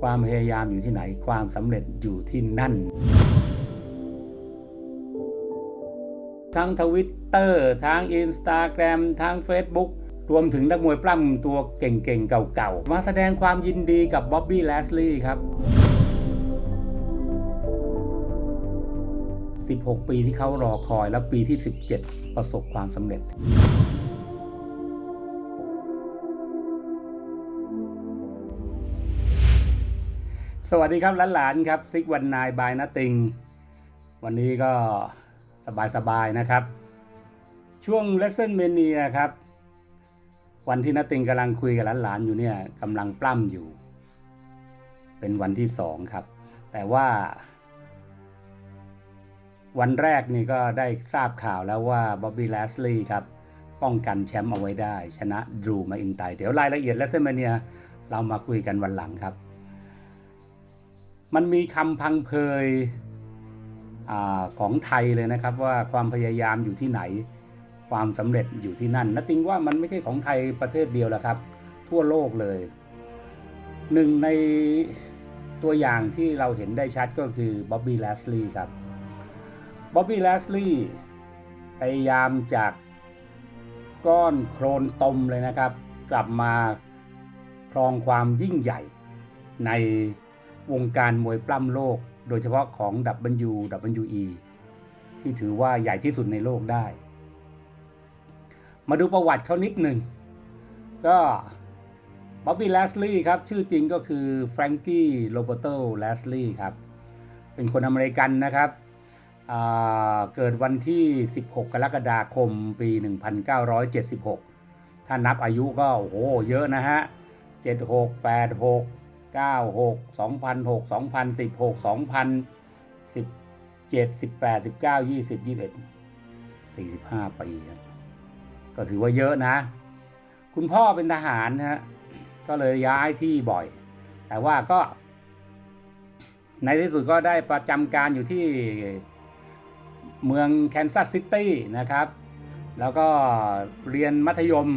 ความพยายามอยู่ที่ไหน ความสำเร็จอยู่ที่นั่น ทั้งทวิตเตอร์ทั้งอินสตาแกรมทั้ง Facebook รวมถึงนักมวยปล้ำตัวเก่งๆ เก่าๆ มาแสดงความยินดีกับบ๊อบบี้แลสลีย์ครับ 16 ปีที่เขารอคอยและปีที่ 17 ประสบความสำเร็จ วัสดีครับหลานๆครับซิกวันนายบายนัตติงวันนี้ก็สบายๆนะครับ ช่วง Lesson Mania ครับ วันที่นัตติงกำลังคุยกับหลานๆอยู่เนี่ยกำลังปล้ำอยู่ เป็นวันที่สองครับ แต่ว่า วันแรกนี่ก็ได้ทราบข่าวแล้วว่าบ๊อบบี้แลสลีย์ครับป้องกันแชมป์เอาไว้ได้ ชนะดรูมาอินไตเดี๋ยวรายละเอียดและเซมเนียเรามาคุยกันวันหลังครับ มันมีคำพังเพยอของไทยเลยนะครับว่าความพยายามอยู่ที่ไหน ความสำเร็จอยู่ที่นั่นนัตติงว่ามันไม่ใช่ของไทยประเทศเดียวแล้วครับ ทั่วโลกเลยหนึ่งในตัวอย่างที่เราเห็นได้ชัดก็คือบ๊อบบี้แลสลีย์ครับบ๊อบบี้แลสลีย์พยายามจากก้อนโคลนตมเลยนะครับ กลับมาครองความยิ่งใหญ่ใน วงการมวยปล้ำโลก โดยเฉพาะของ WWE ที่ถือว่าใหญ่ที่สุดในโลกได้ มาดูประวัติเขานิดหนึ่ง ก็บ๊อบบี้แลสลีย์ครับ ชื่อจริงก็คือแฟรงกี้โรเบโตแลสลีย์ครับ เป็นคนอเมริกันนะครับ เกิดวันที่ 16 กรกฎาคมปี 1976 ถ้านับอายุก็โอ้โหเยอะนะฮะ 76 86 96 2006 2016 2017 18 19 20 21 45 ปีครับก็ถือว่าเยอะนะ คุณพ่อเป็นทหารนะฮะก็เลยย้ายที่บ่อย แต่ว่าก็ ในที่สุดก็ได้ประจำการอยู่ที่เมืองแคนซัสซิตี้นะครับ แล้วก็เรียนมัธยม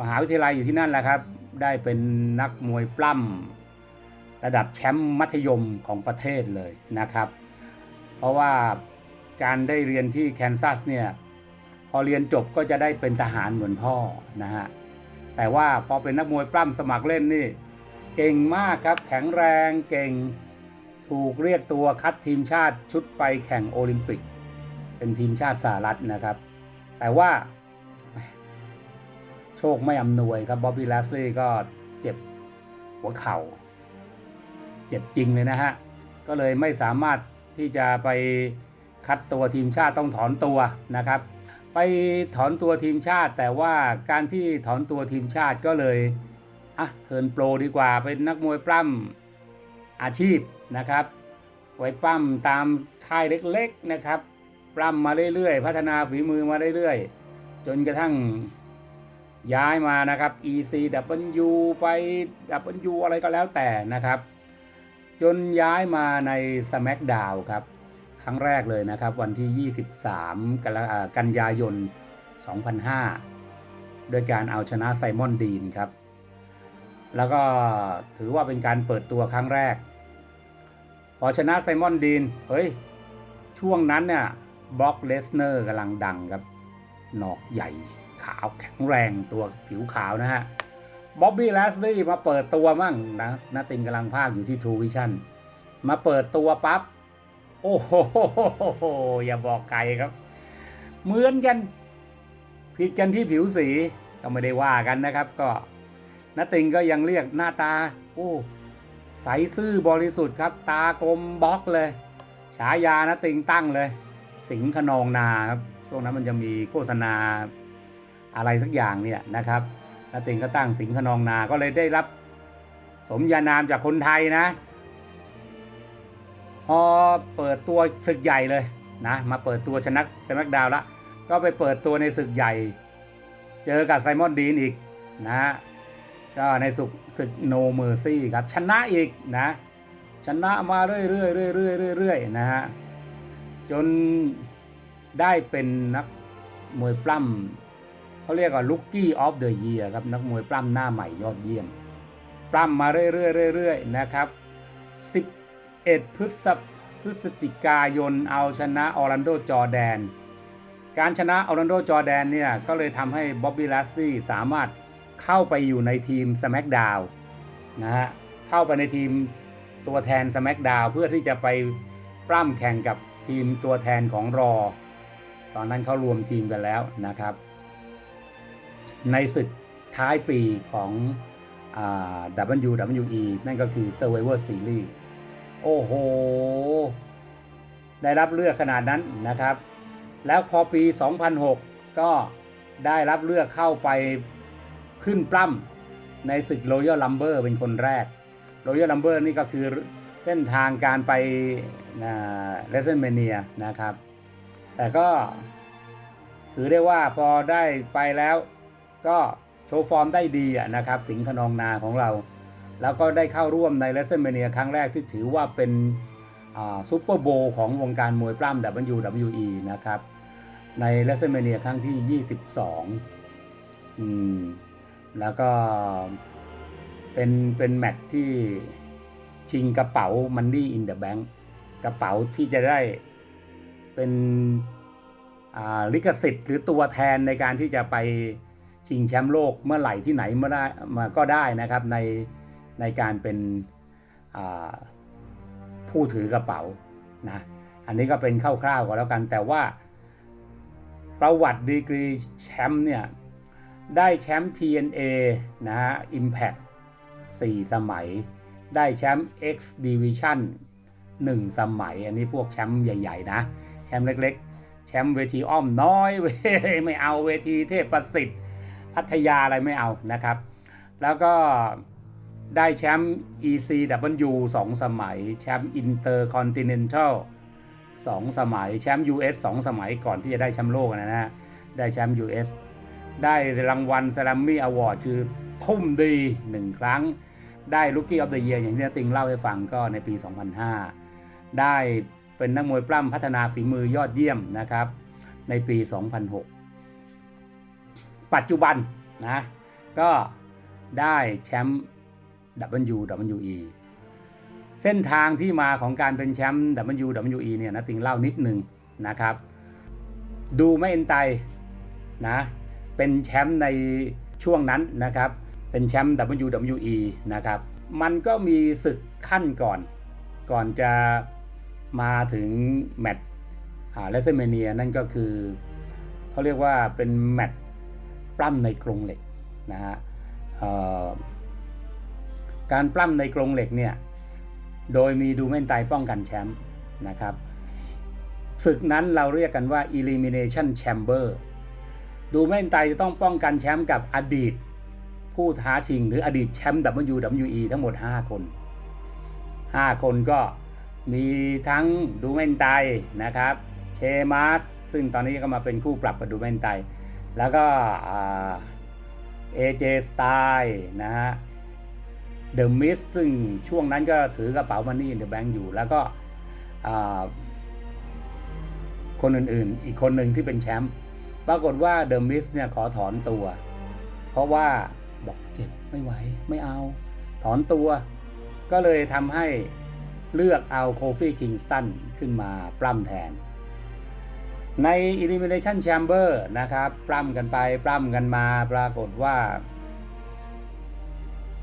มหาวิทยาลัยอยู่ที่นั่นแหละครับ ได้เป็นนักมวยปล้ำระดับแชมป์มัธยมของประเทศเลยนะครับ เพราะว่าการได้เรียนที่แคนซัสเนี่ยพอเรียนจบก็จะได้เป็นทหารเหมือนพ่อนะฮะแต่ว่าพอเป็นนักมวยปล้ำสมัครเล่นนี่เก่งมากครับแข็งแรงเก่งถูกเรียกตัวคัดทีมชาติชุดไปแข่งโอลิมปิก เป็นทีมชาติสหรัฐนะครับ แต่ว่า โชคไม่อำนวยครับบ๊อบบี้แลสลีย์ก็เจ็บหัวเข่า เจ็บจริงเลยนะฮะ ก็เลยไม่สามารถที่จะไปคัดตัวทีมชาติต้องถอนตัวนะครับ ไปถอนตัวทีมชาติ แต่ว่าการที่ถอนตัวทีมชาติก็เลยอะเทิร์นโปรดีกว่าเป็นนักมวยปล้ำอาชีพนะครับ ไว้ปล้ำตามค่ายเล็กๆนะครับปล้ำมาเรื่อยๆ พัฒนาฝีมือมาเรื่อยๆ จนกระทั่ง ย้ายมานะครับ ECW ไป W อะไรก็แล้วแต่นะครับ จนย้ายมาใน SmackDown ครับ ครั้งแรกเลยนะครับ วันที่ 23 กันอ่ากันยายน 2005โดยการเอาชนะไซมอนดีนครับ แล้วก็ถือว่าเป็นการเปิดตัวครั้งแรก พอชนะไซมอนดีน เฮ้ย ช่วงนั้นเนี่ยบล็อกเลสเนอร์กำลังดังครับ หนอกใหญ่ ขาวแข็งแรงตัวผิวขาวนะฮะบ๊อบบี้แลสลีย์มาเปิดตัวมั่งนะนาติงกำลังภาคอยู่ที่ True Vision มาเปิดตัวปับ๊บโอ้โหอย่าบอกไกลครับ เหมือนกัน ผิดกันที่ผิวสีก็ไม่ได้ว่ากันนะครับ ก็นาติงก็ยังเรียกหน้าตา โอ้ใสซื่อบริสุทธิ์ครับ ตากลมบล็อกเลย ฉายานาติงตั้งเลย สิงขนองนาครับช่วงนั้นมันจะมีโฆษณา อะไรสักอย่างเนี่ยนะครับนาติงก็ตั้งสิงห์ขนองนา ก็เลยได้รับสมญานามจากคนไทยนะ พอเปิดตัวศึกใหญ่เลยนะมาเปิดตัวชนะสมักดาวแล้วก็ไปเปิดตัวในศึกใหญ่ เจอกับไซมอนดีนอีกนะก็ในศึกศึกโนเมอร์ซี่ครับชนะอีกนะชนะมาเรื่อยๆเรื่อยๆเรื่อยๆเรื่อยๆนะฮะจนได้เป็นนักมวยปล้ำ เขาเรียกว่า Rookie of the Year ครับนักมวยปล้ำหน้าใหม่ยอดเยี่ยม ปล้ำมาเรื่อยๆๆนะครับ 11 พฤษพฤศจิกายนเอาชนะออร์แลนโดจอแดน การชนะออร์แลนโดจอแดนเนี่ย ก็เลยทำให้บ๊อบบี้ลัสลี่สามารถเข้าไปอยู่ในทีม SmackDown นะฮะเข้าไปในทีมตัวแทน SmackDown เพื่อที่จะไปปล้ำแข่งกับทีมตัวแทนของรอ ตอนนั้นเขารวมทีมกันแล้วนะครับ ในศึกท้ายปีของอ WWE นั่นก็คือ Survivor Series โอ้โห ได้รับเลือกขนาดนั้นนะครับ แล้วพอปี 2006 ก็ได้รับเลือกเข้าไปขึ้นปล้ำในศึก Royal Rumble เป็นคนแรก Royal Rumble นี่ก็คือเส้นทางการไปเลสเซนเมเนียนะครับ แต่ก็ถือได้ว่าพอได้ไปแล้ว ก็โชว์ฟอร์มได้ดีนะครับ สิงห์ขนองนาของเรา แล้วก็ได้เข้าร่วมในเลสเซนเมเนียครั้งแรกที่ถือว่าเป็นซูเปอร์โบของวงการมวยปล้ำ WWE นะครับ ในเลสเซนเมเนียครั้งที่ 22 อืม แล้วก็เป็นเป็นแมตช์ที่ชิงกระเป๋า Money in the Bank กระเป๋าที่จะได้เป็นลิขสิทธิ์หรือตัวแทนในการที่จะไป ชิงแชมป์โลกเมื่อไหร่ที่ไหนเมื่อได้มาก็ได้นะครับในในการเป็นผู้ถือกระเป๋านะอันนี้ก็เป็นคร่าวๆก็แล้วกัน แต่ว่าประวัติดีกรีแชมป์เนี่ยได้แชมป์ TNA นะฮะ Impact 4 สมัย ได้แชมป์ X Division 1 สมัย อันนี้พวกแชมป์ใหญ่ ๆ นะ แชมป์เล็ก ๆ แชมป์เวทีอ้อมน้อยเว้ยไม่เอาเวทีเทพประสิทธิ์ พัทยาอะไรไม่เอานะครับ แล้วก็ได้แชมป์ ECW 2 สมัย แชมป์ Intercontinental 2 สมัย แชมป์ US 2 สมัยก่อนที่จะได้แชมป์โลกนะฮะ ได้แชมป์ US ได้รางวัล s l a m m y Award คือทุ่มดี 1 ครั้ง ได้ Rookie of the Year อย่างที่ติงเล่าให้ฟังก็ในปี 2005 ได้เป็นนักมวยปล้ำพัฒนาฝีมือยอดเยี่ยมนะครับ ในปี 2006 ปัจจุบันนะก็ได้แชมป์ WWE เส้นทางที่มาของการเป็นแชมป์ WWE เนี่ยนะติงเล่านิดหนึ่งนะครับ ดูไม่เอ็นไตนะเป็นแชมป์ในช่วงนั้นนะครับเป็นแชมป์ WWE นะครับมันก็มีศึกขั้นก่อน ก่อนจะมาถึงแมตช์เลสเมเนียนั่นก็คือเขาเรียกว่าเป็นแมตช์ ปล้ำในกรงเหล็กนะฮะการปล้ำในกรงเหล็กเนี่ยโดยมีดูเมนไตป้องกันแชมป์นะครับศึกนั้นเราเรียกกันว่า Elimination Chamber ดูเมนไตจะต้องป้องกันแชมป์กับอดีต ผู้ท้าชิงหรืออดีตแชมป์ WWE ทั้งหมด 5 คน 5 คนก็มีทั้งดูเมนไตนะครับเชมัสซึ่งตอนนี้ก็มาเป็นคู่ปรับกับดูเมนไต แล้วก็เอเจสไตล์นะฮะเดอะมิสซึ่งช่วงนั้นก็ถือกระเป๋ามันนี่เดอะแบงค์อยู่ แล้วก็คนอื่นๆ อีกคนหนึ่งที่เป็นแชมป์ปรากฏว่าเดอะมิสเนี่ยขอถอนตัว เพราะว่าบอกเจ็บไม่ไหวไม่เอา ถอนตัว ก็เลยทำให้เลือกเอาโคฟี่คิงสตันขึ้นมาปล้ำแทน ใน Elimination Chamber นะครับ ปล้ำกันไป ปล้ำกันมา ปรากฏว่า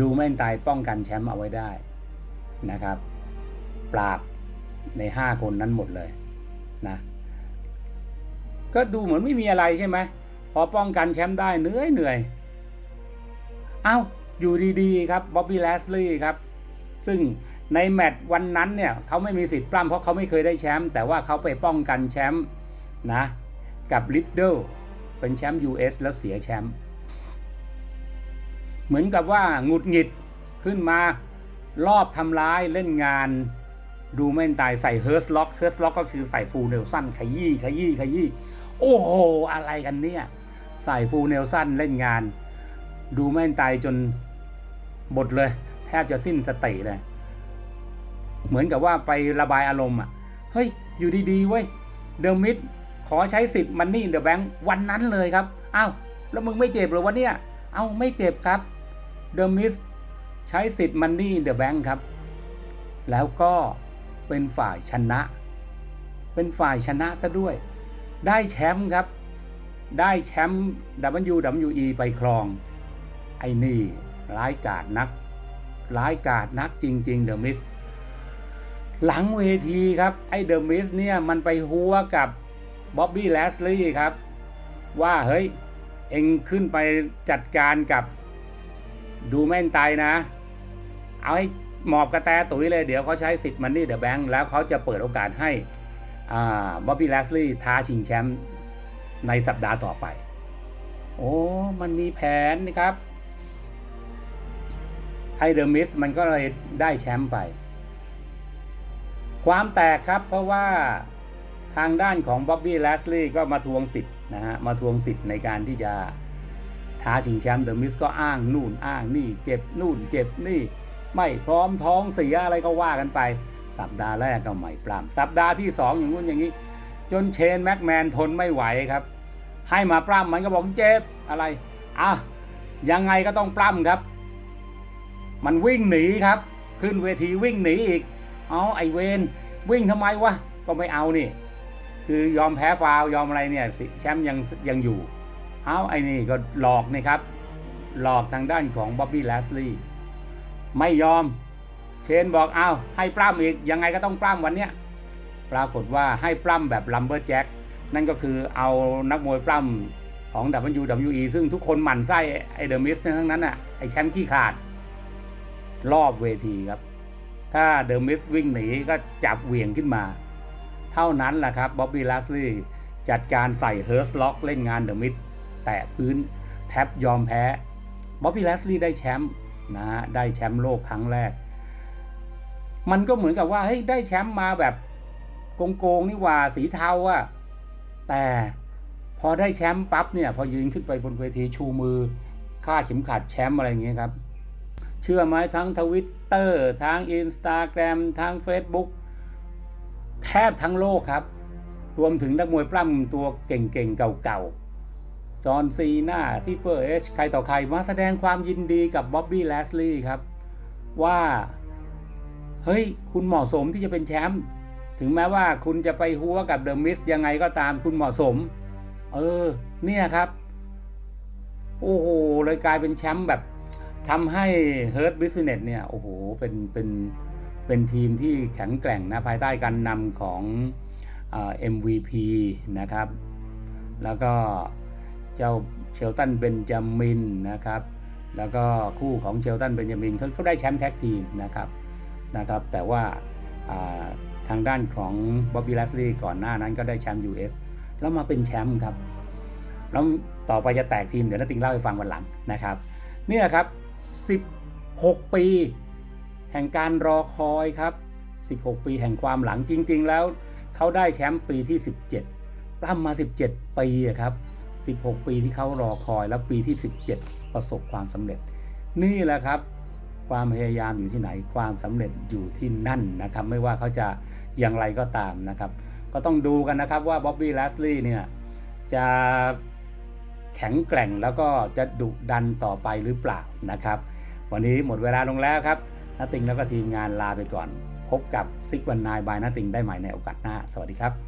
ดูแม่นตายป้องกันแชมป์เอาไว้ได้นะครับ ปราบใน 5 คนนั้นหมดเลยนะ ก็ดูเหมือนไม่มีอะไรใช่ไหม พอป้องกันแชมป์ได้เหนื่อยเหนื่อย เอา้า อยู่ดีๆครับบ๊อบบี้แลสลีย์ครับ ซึ่งในแมตช์วันนั้นเนี่ยเขาไม่มีสิทธิ์ปล้ำเพราะเขาไม่เคยได้แชมป์แต่ว่าเขาไปป้องกันแชมป์ นะกับลิดเดิลเป็นแชมป์ US แล้วเสียแชมป์เหมือนกับว่าหงุดหงิดขึ้นมารอบทำร้ายเล่นงานดูแม่นตายใส่เฮิร์สล็อกเฮิร์สล็อกก็คือใส่ฟูลเนลสันขยี้ขยี้ขยี้โอ้โห อะไรกันเนี่ย ใส่ฟูลเนลสันเล่นงาน ดูแม่นตายจนบทเลย แทบจะสิ้นสติเลย เหมือนกับว่าไประบายอารมณ์อะ เฮ้ย อยู่ดี ๆ เว้ย เดอมิด ขอใช้สิทธิ์มันนี่เดอะแบงค์วันนั้นเลยครับอ้าวแล้วมึงไม่เจ็บหรอวะเนี่ยเอ้าไม่เจ็บครับเดอะมิสใช้สิทธิ์ Money in the Bank ครับ แล้วก็เป็นฝ่ายชนะ เป็นฝ่ายชนะซะด้วย ได้แชมป์ครับ ได้แชมป์ WWE ไปครอง ไอ้นี่ร้ายกาจนัก ร้ายกาจนักจริงๆเดอะมิสหลังเวทีครับ ไอ้เดอะมิสเนี่ยมันไปหัวกับ บ๊อบบี้แลสลีย์ครับ ว่าเฮ้ย เอ็งขึ้นไปจัดการกับดูแม่นไตนะ เอาให้หมอบกระแตตุ๋ยเลยเดี๋ยวเขาใช้สิทธิ์มันนี่เดอะแบงค์แล้วเขาจะเปิดโอกาสให้บ๊อบบี้แลสลีย์ท้าชิงแชมป์ในสัปดาห์ต่อไป โอ้ มันมีแผนนะครับไอเดอะมิสมันก็เลยได้แชมป์ไป ความแตกครับเพราะว่า ทางด้านของบ๊อบบี้แลสลีย์ก็มาทวงสิทธิ์นะฮะมาทวงสิทธิ์ในการที่จะท้าชิงแชมป์เดอะมิสก็อ้างนู่นอ้างนี่เจ็บนู่นเจ็บนี่ ไม่พร้อมท้องเสียอะไรก็ว่ากันไป สัปดาห์แรกก็ไม่ปล้ำสัปดาห์ที่ 2 อย่างนู้นอย่างนี้ จนเชนแม็กแมนทนไม่ไหวครับ ให้มาปล้ำมันก็บอกเจ็บอะไรอะยังไงก็ต้องปล้ำครับ มันวิ่งหนีครับ ขึ้นเวทีวิ่งหนีอีก เอาไอเวนวิ่งทำไมวะก็ไม่เอานี่ คือยอมแพ้ฟาวยอมอะไรเนี่ยสิแชมป์ยังยังอยู่เอาไอ้นี่ก็หลอกนี่ครับ หลอกทางด้านของบ๊อบบี้แลสลีย์ไม่ยอม เชนบอกเอาให้ปล้ำอีกยังไงก็ต้องปล้ำวันเนี้ยปรากฏว่าให้ปล้ำแบบลัมเบอร์แจ็คนั่นก็คือเอานักมวยปล้ำของ WWE ซึ่งทุกคนหมั่นไส้ไอเดอะมิสทั้งนั้นอะไอแชมป์ขี้ขาด รอบเวทีครับ ถ้าเดอะมิสวิ่งหนีก็จับเหวี่ยงขึ้นมา เท่านั้นแหละครับบ๊อบบี้ลัสลีย์จัดการใส่เฮิร์สล็อกเล่นงานเดอะมิสแตะพื้นแทบยอมแพ้บ๊อบบี้ลัสลีย์ได้แชมป์นะฮะได้แชมป์โลกครั้งแรก มันก็เหมือนกับว่าเฮ้ยได้แชมป์มาแบบโกงๆนี่ว่าสีเทาอะแต่พอได้แชมป์ปั๊บเนี่ยพอยืนขึ้นไปบนเวทีชูมือค่าเข็มขัดแชมป์อะไรอย่างเงี้ยครับ เชื่อไหมทั้งทวิตเตอร์ทั้งอินสตาแกรมทั้ง Facebook แทบทั้งโลกครับ รวมถึงนักมวยปล้ำตัวเก่งๆเก่าๆ จอห์นซีนาที่เปอร์เอชใครต่อใครมาแสดงความยินดีกับบ๊อบบี้แลสลีย์ครับ ว่า เฮ้ย คุณเหมาะสมที่จะเป็นแชมป์ถึงแม้ว่าคุณจะไปหัวกับเดอะมิสยังไงก็ตามคุณเหมาะสม เออ เนี่ยครับ โอ้โห เลยกลายเป็นแชมป์แบบทำให้ Hurt Business เนี่ย โอ้โห เป็นเป็นเเป็นทีมที่แข็งแกร่งนะภายใต้การนำของเอ่อ MVP นะครับ แล้วก็เจ้าเชลตันเบนจามินนะครับแล้วก็คู่ของเชลตันเบนจามินเขาเขาได้แชมป์แท็กทีมนะครับนะครับ แต่ว่าทางด้านของบ๊อบบี้ลัสลีก่อนหน้านั้นก็ได้แชมป์ US แล้วมาเป็นแชมป์ครับ แล้วต่อไปจะแตกทีม เดี๋ยวนัติงเล่าให้ฟังวันหลังนะครับ เนี่ยครับ 16 ปี แห่งการรอคอยครับ 16 ปีแห่งความหลังจริง ๆ แล้ว เขาได้แชมป์ปีที่ 17ปล้ำมา 17 ปีครับ 16 ปีที่เขารอคอยแล้วปีที่ 17 ประสบความสำเร็จ นี่แหละครับความพยายามอยู่ที่ไหนความสำเร็จอยู่ที่นั่นนะครับ ไม่ว่าเขาจะอย่างไรก็ตามนะครับ ก็ต้องดูกันนะครับว่าบ๊อบบี้แลสลีย์เนี่ยจะแข็งแกร่งแล้วก็จะดุดันต่อไปหรือเปล่านะครับ วันนี้หมดเวลาลงแล้วครับ นาติงแล้วก็ทีมงานลาไปก่อน พบกับซิกวันนายบายนาติงได้ใหม่ในโอกาสหน้า สวัสดีครับ